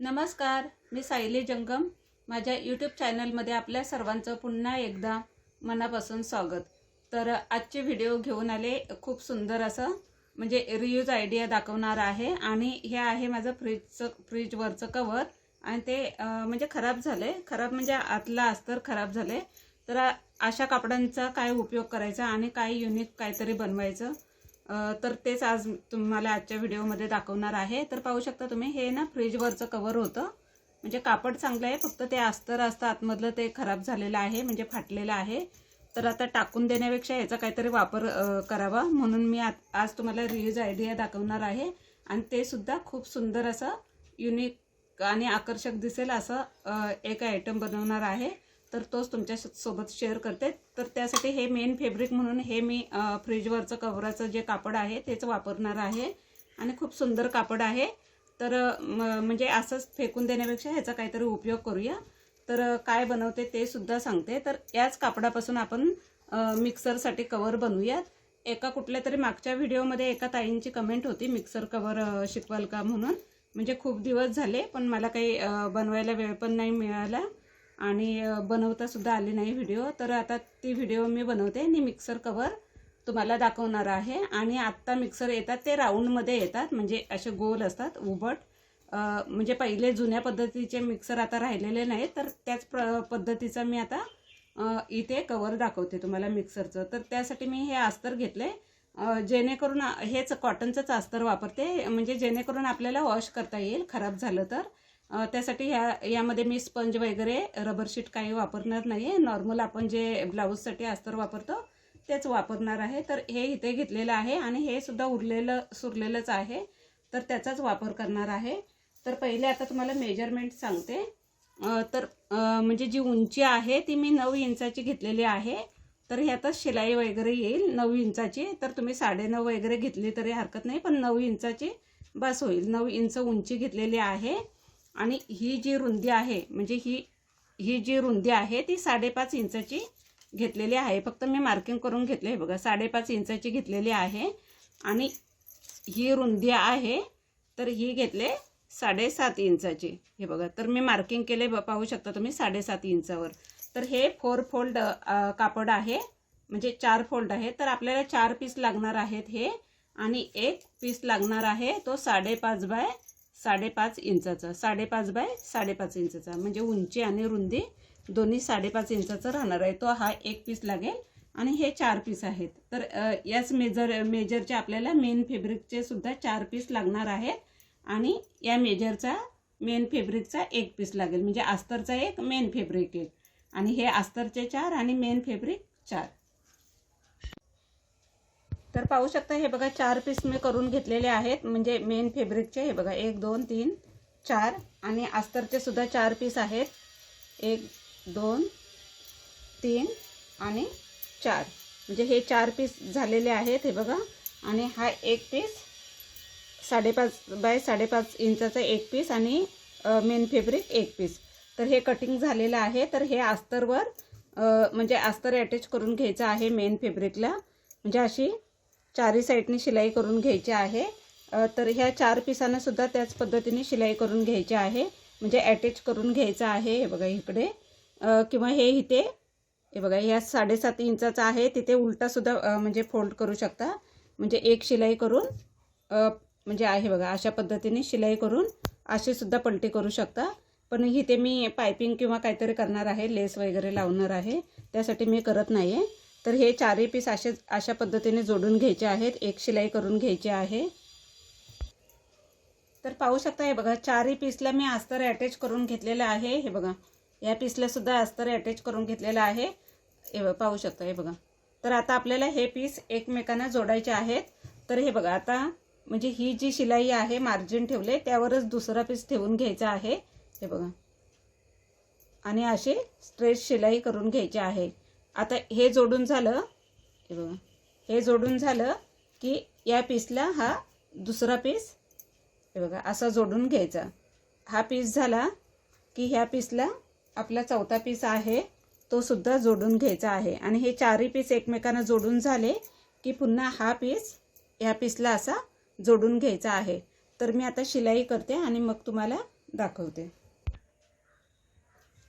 नमस्कार मी सायली जंगम. माझ्या यूट्यूब चॅनलमध्ये आपल्या सर्वांचं पुन्हा एकदा मनापासून स्वागत. तर आजचे व्हिडिओ घेऊन आले खूप सुंदर असं म्हणजे रियूज आयडिया दाखवणार आहे. आणि हे आहे माझं फ्रीजचं फ्रीजवरचं कवर आणि ते म्हणजे खराब झाले खराब म्हणजे आतला अस्तर खराब झाले तर अशा कापडांचा काय उपयोग करायचा आणि काय युनिक काहीतरी बनवायचं? तर तेच आज तुम्हाला आजच्या व्हिडिओमध्ये दाखवणार आहे. तर पाहू शकता तुम्ही हे ना फ्रीजवरचं कवर होतं. म्हणजे कापड चांगलं आहे फक्त ते अस्तर असतं आतमधलं ते खराब झालेलं आहे म्हणजे फाटलेलं आहे. तर आता टाकून देण्यापेक्षा याचा काहीतरी वापर करावा. म्हणून मी आत- आज तुम्हाला रियूज आयडिया दाखवणार आहे. आणि ते सुद्धा खूप सुंदर असं युनिक आणि आकर्षक दिसेल असं एक आयटम बनवणार आहे. तर तोच तुमच्यासोबत शेअर करते. तर त्यासाठी हे मेन फेब्रिक म्हणून हे मी फ्रीजवरचं कवराचं जे कापड आहे तेच वापरणार आहे. आणि खूप सुंदर कापड आहे. तर म्हणजे असंच फेकून देण्यापेक्षा ह्याचा काहीतरी उपयोग करूया. तर काय बनवते ते सुद्धा सांगते. तर याच कापडापासून आपण मिक्सरसाठी कवर बनवूयात. एका कुठल्या तरी मागच्या व्हिडिओमध्ये एका ताईंची कमेंट होती मिक्सर कवर शिकवाल का म्हणून. म्हणजे खूप दिवस झाले पण मला काही बनवायला वेळ पण नाही मिळाला. आणि बनवतासुद्धा बनवता सुद्धा आली नाही व्हिडिओ तर आता ती व्हिडिओ मी बनवते. आणि मिक्सर कवर तुम्हाला दाखवणार आहे. आणि आत्ता मिक्सर येतात ते राऊंडमध्ये येतात. म्हणजे असे गोल असतात उबट म्हणजे पहिले जुन्या पद्धतीचे मिक्सर आता राहिलेले नाहीत. तर त्याच प्र पद्धतीचा मी आता इथे कवर दाखवते तुम्हाला मिक्सरचं तर त्यासाठी मी हे अस्तर घेतले. जेणेकरून हेच कॉटनचंच अस्तर वापरते. म्हणजे जेणेकरून आपल्याला वॉश करता येईल. खराब झालं तर. त्यासाठी ह्या यामध्ये मी स्पंज वगैरे रबर शीट काही वापरणार नाही आहे नॉर्मल आपण जे ब्लाऊजसाठी अस्तर वापरतो तेच वापरणार आहे. तर हे इथे घेतलेलं आहे आणि हे सुद्धा उरलेलं सुरलेलंच आहे. तर त्याचाच वापर करणार आहे. तर पहिले आता तुम्हाला मेजरमेंट सांगते. तर म्हणजे जी उंची आहे ती मी नऊ इंचाची घेतलेली आहे. तर हे आता शिलाई वगैरे येईल नऊ इंचाची. तर तुम्ही साडेनऊ वगैरे घेतली तरी हरकत नाही पण नऊ इंचाची बस होईल. नऊ इंच उंची घेतलेली आहे. आणि ही जी रुंदी आहे म्हणजे ही ही जी रुंदी आहे ती साडेपाच इंचाची घेतलेली आहे. फक्त मी मार्किंग करून घेतले हे बघा. साडेपाच इंचाची घेतलेली आहे आणि ही रुंदी आहे तर ही घेतले साडेसात इंचाची. हे बघा तर मी मार्किंग केले ब- पाहू शकता तुम्ही साडेसात इंचावर. तर हे फोर फोल्ड कापड आहे म्हणजे चार फोल्ड आहे. तर आपल्याला चार पीस लागणार आहेत हे आणि एक पीस लागणार आहे तो साडेपाच बाय साडेपाच इंचाचा साडेपाच बाय साडेपाच इंचाचा. म्हणजे उंची आणि रुंदी दोन्ही साडेपाच इंचाचा राहणार आहे. तो हा एक पीस लागेल आणि हे चार पीस आहेत. तर याच मेजर मेजरचे आपल्याला मेन फेब्रिकचे सुद्धा चार पीस लागणार आहेत. आणि या मेजरचा मेन फेब्रिकचा एक पीस लागेल. म्हणजे अस्तरचा एक मेन फेब्रिक एक आणि हे अस्तरचे चार आणि मेन फेब्रिक चार. तर पाहू शकता हे बघा चार पीस मी करून घेतलेले आहेत. म्हणजे मेन फेब्रिकचे हे बघा एक दोन तीन चार. आणि अस्तरचे सुद्धा चार पीस आहेत. एक दोन तीन आणि चार. म्हणजे हे चार पीस झालेले आहेत हे बघा. आणि हा एक पीस साडेपाच बाय साडेपाच इंचाचा एक पीस आणि मेन फेब्रिक एक पीस तर हे कटिंग झालेलं आहे. तर हे अस्तरवर म्हणजे अस्तर अटॅच करून घ्यायचं आहे मेन फेब्रिकला म्हणजे अशी चारी साईडनी शिलाई करून घ्यायची आहे. तर ह्या चार पिसांना सुद्धा त्याच पद्धतीने शिलाई करून घ्यायची आहे. म्हणजे अटॅच करून घ्यायचं आहे हे बघा इकडे. किंवा हे इथे. हे बघा ह्या साडेसात इंचाचा आहे. तिथे उलटासुद्धा म्हणजे फोल्ड करू शकता. म्हणजे एक शिलाई करून म्हणजे आहे बघा अशा पद्धतीने शिलाई करून अशी सुद्धा पलटी करू शकता. पण इथे मी पायपिंग किंवा काहीतरी करणार आहे लेस वगैरे लावणार आहे. त्यासाठी मी करत नाही आहे तर हे चारही पीस असे अशा पद्धतीने जोडून घ्यायचे आहेत. एक शिलाई करून घ्यायची आहे. तर पाहू शकता हे बघा चारही पीसला मी अस्तर अटॅच करून घेतलेलं आहे. हे बघा या पीसला सुद्धा अस्तर अटॅच करून घेतलेलं आहे. हे पाहू शकता हे बघा. तर आता आपल्याला हे पीस एकमेकांना जोडायचे आहेत. तर हे बघा आता म्हणजे ही जी शिलाई आहे मार्जिन ठेवले त्यावरच दुसरा पीस ठेवून घ्यायचा आहे. हे बघा. आणि अशी स्ट्रेच शिलाई करून घ्यायची आहे. आता हे जोडून झालं हे बघा. हे जोडून झालं की या पीसला हा दुसरा पीस हे बघा असा जोडून घ्यायचा. हा पीस झाला की ह्या पीसला आपला चौथा पीस आहे तो सुद्धा जोडून घ्यायचा आहे. आणि हे चारही पीस एकमेकांना जोडून झाले की पुन्हा हा पीस ह्या पीसला असा जोडून घ्यायचा आहे. तर मी आता शिलाई करते आणि मग तुम्हाला दाखवते.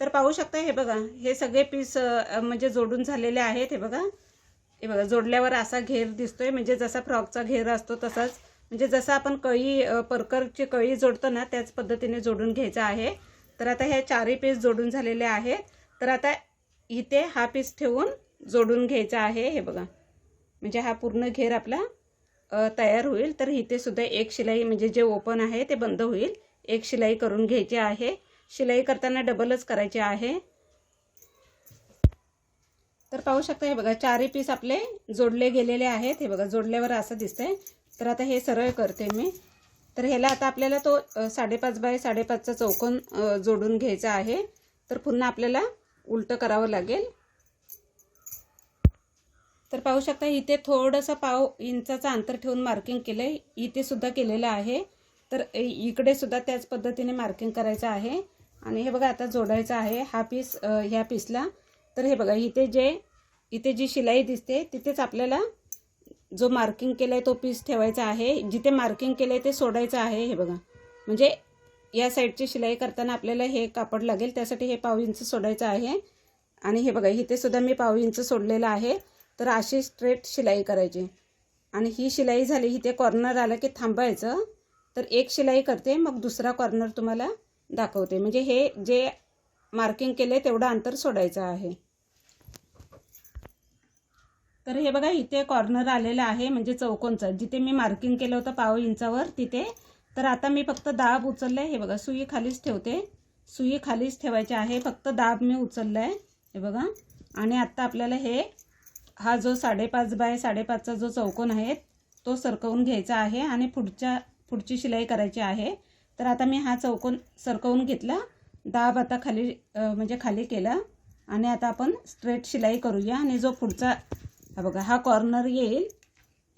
तर पाहू शकता हे बघा हे सगळे पीस म्हणजे जोडून झालेले आहेत हे बघा. हे बघा जोडल्यावर असा घेर दिसतोय म्हणजे जसा फ्रॉकचा घेर असतो तसाच. म्हणजे जसं आपण कळी परकरची कळी जोडतो ना त्याच पद्धतीने जोडून घ्यायचं आहे. तर आता हे चारही पीस जोडून झालेले आहेत. तर आता इथे हा पीस ठेवून जोडून घ्यायचा आहे हे बघा. म्हणजे हा पूर्ण घेर आपला तयार होईल. तर इथे सुद्धा एक शिलाई म्हणजे जे ओपन आहे ते बंद होईल. एक शिलाई करून घ्यायची आहे. शिलाई करताना डबलच करायची आहे. तर पाहू शकता हे बघा चारही पीस आपले जोडले गेलेले आहेत. हे बघा जोडल्यावर असं दिसतंय. तर आता हे सरळ करते मी. तर ह्याला आता आपल्याला तो साडेपाच बाय साडेपाचचा चौकोन जोडून घ्यायचा आहे. तर पुन्हा आपल्याला उलटं करावं लागेल. तर पाहू शकता इथे थोडंसं पाव इंचाचं अंतर ठेवून मार्किंग केलं आहे इथे सुद्धा केलेलं आहे. तर इकडे सुद्धा त्याच पद्धतीने मार्किंग करायचं आहे. आणि हे बघा आता जोडायचं आहे हा पीस ह्या पीसला तर हे बघा इथे जे इथे जी शिलाई दिसते तिथेच आपल्याला जो मार्किंग केलं आहे तो पीस ठेवायचा आहे. जिथे मार्किंग केलं आहे ते सोडायचं आहे हे बघा. म्हणजे या साईडची शिलाई करताना आपल्याला हे कापड लागेल त्यासाठी हे पाव इंच सोडायचं आहे. आणि हे बघा इथे सुद्धा मी पाव इंच सोडलेलं आहे. तर अशी स्ट्रेट शिलाई करायची. आणि ही शिलाई झाली इथे कॉर्नर आलं की थांबायचं. तर एक शिलाई करते मग दुसरा कॉर्नर तुम्हाला दाखवते. म्हणजे हे जे मार्किंग केले तेवढं अंतर सोडायचं आहे. तर हे बघा इथे कॉर्नर आलेलं आहे म्हणजे चौकोनचं. जिथे मी मार्किंग केलं होतं पाव इंचावर तिथे. तर आता मी फक्त दाब उचललं आहे हे बघा सुई खालीच ठेवते. सुई खालीच ठेवायची आहे. फक्त दाब मी उचललं आहे हे बघा. आणि आत्ता आपल्याला हे हा जो साडेपाच बाय साडेपाचचा जो चौकोन आहे तो सरकवून घ्यायचा आहे आणि पुढच्या पुढची शिलाई करायची आहे. तर आता मी हा चौकोन सरकवून घेतला. दाब आता खाली म्हणजे खाली केला. आणि आता आपण स्ट्रेट शिलाई करूया. आणि जो पुढचा हा बघा हा कॉर्नर येईल.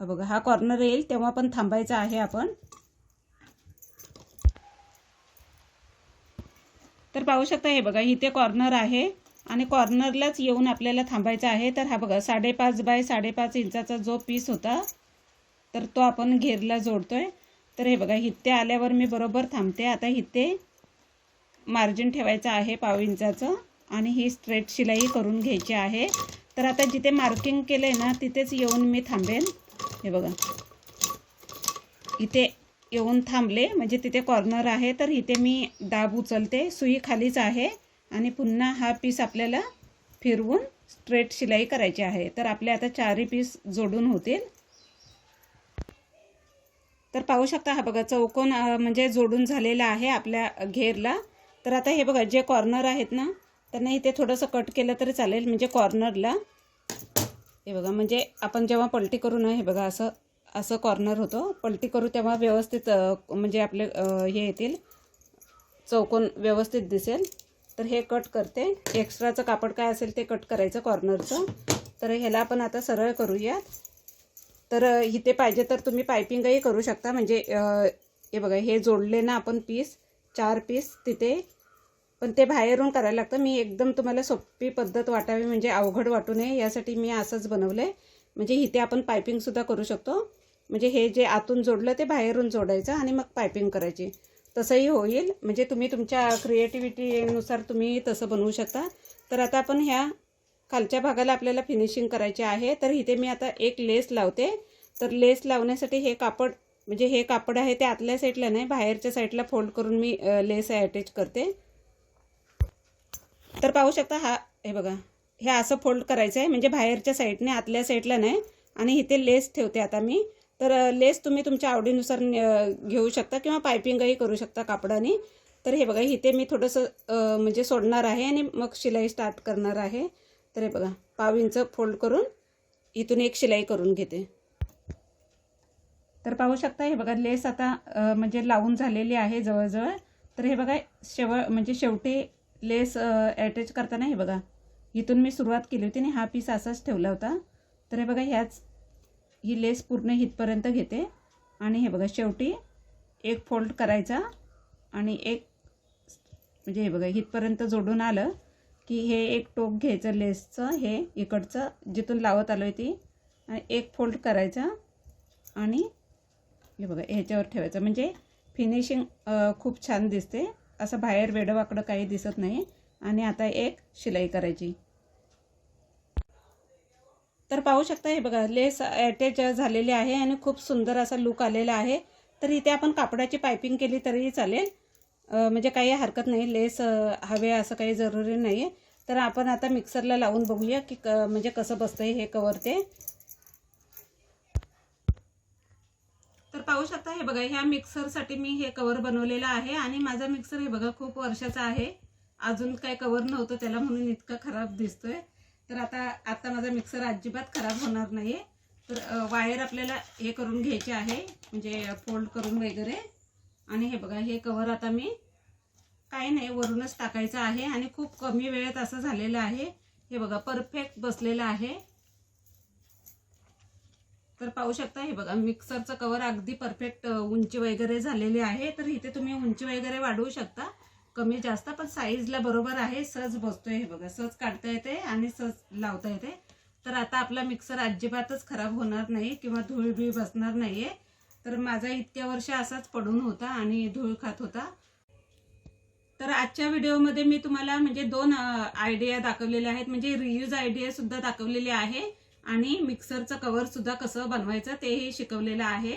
हा बघा हा कॉर्नर येईल. तेव्हा पण थांबायचा आहे आपण. तर पाहू शकता हे बघा इथे कॉर्नर आहे. आणि कॉर्नरलाच येऊन आपल्याला थांबायचं आहे. तर हा बघा साडेपाच बाय साडेपाच इंचाचा जो पीस होता तर तो आपण घेरला जोडतोय. तर हे बघा हिते आल्यावर मी बरोबर थांबते. आता हिते मार्जिन ठेवायचं आहे पाव इंचाचं आणि ही स्ट्रेट शिलाई करून घ्यायची आहे. तर आता जिथे मार्किंग केलं आहे ना तिथेच येऊन मी थांबेन. हे बघा. इथे येऊन थांबले म्हणजे तिथे कॉर्नर आहे तर इथे मी दाब उचलते. सुई खालीच आहे आणि पुन्हा हा पीस आपल्याला फिरवून स्ट्रेट शिलाई करायची आहे. तर आपले आता चारही पीस जोडून होतील. तर पाहू शकता हा बघा चौकोन म्हणजे जोडून झालेला आहे आपल्या घेरला. तर आता हे बघा जे कॉर्नर आहेत ना त्यांना इथे थोडंसं कट केलं तरी चालेल म्हणजे कॉर्नरला हे बघा म्हणजे आपण जेव्हा पलटी करू ना हे बघा असं असं कॉर्नर होतो. पलटी करू तेव्हा व्यवस्थित म्हणजे आपले हे येतील. चौकोन व्यवस्थित दिसेल. तर हे कट करते. एक्स्ट्राचं कापड काय असेल ते कट करायचं कॉर्नरचं तर ह्याला आपण आता सरळ करूयात. तर इथे पाहिजे तर तुम्ही पायपिंगही करू शकता. म्हणजे हे बघा हे जोडले ना आपण पीस चार पीस तिथे. पण ते बाहेरून करायला लागतं. मी एकदम तुम्हाला सोपी पद्धत वाटावी म्हणजे अवघड वाटू नये. यासाठी मी असंच बनवलं आहे म्हणजे इथे आपण पायपिंगसुद्धा करू शकतो. म्हणजे हे जे आतून जोडलं ते बाहेरून जोडायचं आणि मग पायपिंग करायची. तसंही होईल. म्हणजे तुम्ही तुमच्या क्रिएटिव्हिटीनुसार तुम्ही तसं बनवू शकता. तर आता आपण ह्या खालच्या भागाला आपल्याला फिनिशिंग करायचे आहे. तर इथे मी आता एक लेस लावते. तर लेस लावण्यासाठी हे कापड म्हणजे हे कापड आहे ते आतल्या साईडला नाही बाहेरच्या साईडला फोल्ड करून मी लेस अटॅच करते. तर पाहू शकता हा हे बघा हे असं फोल्ड करायचं आहे. म्हणजे बाहेरच्या साईडने आतल्या साईडला नाही. आणि इथे लेस ठेवते आता मी. तर लेस तुम्ही तुमच्या आवडीनुसार घेऊ शकता किंवा पायपिंगही करू शकता कापडाने. तर हे बघा इथे मी थोडंसं म्हणजे सोडणार आहे आणि मग शिलाई स्टार्ट करणार आहे. तर हे बघा पाव इंच फोल्ड करून इथून एक शिलाई करून घेते. तर पाहू शकता हे बघा लेस आता म्हणजे लावून झालेली आहे जवळजवळ. तर हे बघा शेव म्हणजे शेवटी लेस अटॅच करताना हे बघा इथून मी सुरुवात केली होती आणि हा पीस असाच ठेवला होता. तर हे बघा ह्याच ही लेस पूर्ण इथपर्यंत घेते. आणि हे बघा शेवटी एक फोल्ड करायचा आणि एक म्हणजे हे बघा इथपर्यंत जोडून आलं. की हे एक टोक घ्यायचं लेसचं हे इकडचं जिथून लावत आलो आहे ती आणि एक फोल्ड करायचा आणि हे बघा ह्याच्यावर ठेवायचं. म्हणजे फिनिशिंग खूप छान दिसते. असं बाहेर वेडवाकडं काही दिसत नाही. आणि आता एक शिलाई करायची. तर पाहू शकता हे बघा लेस अटॅच झालेले आहे आणि खूप सुंदर असा लुक आलेला आहे. तर इथे आपण कापडाची पायपिंग केली तरीही चालेल. म्हणजे काही हरकत नाही लेस हवे असं काही जरुरी नाही आहे तर आपण आता मिक्सरला लावून बघूया की क म्हणजे कसं बसतंय हे कवर ते. तर पाहू शकता हे बघा ह्या मिक्सरसाठी मी हे कवर बनवलेलं आहे आणि माझा मिक्सर हे बघा खूप वर्षाचा आहे. अजून काय कवर नव्हतं त्याला म्हणून इतका खराब दिसतोय. तर आता आता माझा मिक्सर अजिबात खराब होणार नाही तर वायर आपल्याला हे करून घ्यायचे आहे म्हणजे फोल्ड करून वगैरे. आणि हे बघा हे कवर आता मी काही नाही वरूनच टाकायचं आहे आणि खूप कमी वेळेत असं झालेलं आहे. हे बघा परफेक्ट बसलेलं आहे. तर पाहू शकता हे बघा मिक्सरचं कवर अगदी परफेक्ट उंची वगैरे झालेली आहे. तर इथे तुम्ही उंची वगैरे वाढवू शकता. कमी जास्त पण साईजला बरोबर आहे. सहज बसतोय हे बघा सहज काढता येते आणि सहज लावता येते. तर आता आपला मिक्सर अजिबातच खराब होणार नाही किंवा धूळ बी बसणार नाहीये. तर माझा इतक्या वर्ष असाच पडून होता आणि धूळ खात होता. तर आजच्या व्हिडिओमध्ये मी तुम्हाला म्हणजे दोन आयडिया दाखवलेल्या आहेत. म्हणजे रियूज आयडिया सुद्धा दाखवलेली आहे आणि मिक्सरचं कव्हर सुद्धा कसं बनवायचं तेही शिकवलेलं आहे.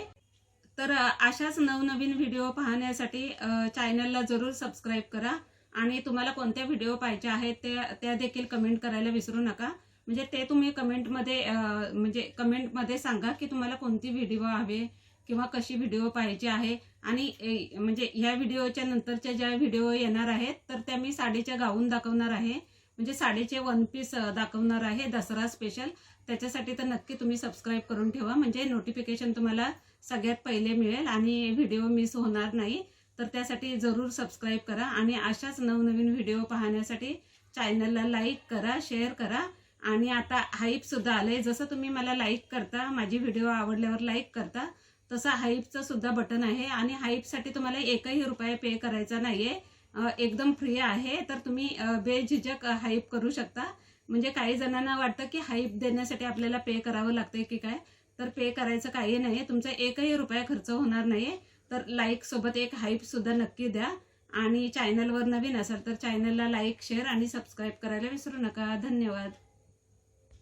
तर अशाच नवनवीन व्हिडिओ पाहण्यासाठी चॅनलला जरूर सबस्क्राईब करा आणि तुम्हाला कोणत्या व्हिडिओ पाहिजे आहेत त्या त्या देखील कमेंट करायला विसरू नका. म्हणजे ते तुम्ही कमेंटमध्ये म्हणजे कमेंटमध्ये सांगा की तुम्हाला कोणती व्हिडिओ हवे किंवा कशी व्हिडिओ पाहिजे आहे. आणि म्हणजे ह्या व्हिडिओच्या नंतरच्या ज्या व्हिडिओ येणार आहेत तर त्या मी साडीच्या गाऊन दाखवणार आहे. म्हणजे साडीचे वन पीस दाखवणार आहे दसरा स्पेशल त्याच्यासाठी तर नक्की तुम्ही सबस्क्राईब करून ठेवा. म्हणजे नोटिफिकेशन तुम्हाला सगळ्यात पहिले मिळेल आणि व्हिडिओ मिस होणार नाही. तर त्यासाठी जरूर सबस्क्राईब करा आणि अशाच नवनवीन व्हिडिओ पाहण्यासाठी चॅनलला लाईक करा शेअर करा. आणि आता हाईपसुद्धा आलं आहे जसं तुम्ही मला लाईक करता माझी व्हिडिओ आवडल्यावर लाईक करता. तसं हाईपचं सुद्धा बटन आहे आणि हाईपसाठी तुम्हाला एकही रुपये पे करायचा नाही आहे एकदम फ्री आहे. तर तुम्ही बेझिजक बेझिझक हाईप करू शकता. म्हणजे काही जणांना वाटतं की हाईप देण्यासाठी आपल्याला पे करावं लागतंय की काय? तर पे करायचं काही नाही तुमचा एकही रुपया खर्च होणार नाही तर लाईक सोबत एक हाईप सुद्धा नक्की द्या. आणि चॅनलवर नवीन असाल तर चॅनलला लाईक शेअर आणि सबस्क्राईब करायला विसरू नका. धन्यवाद.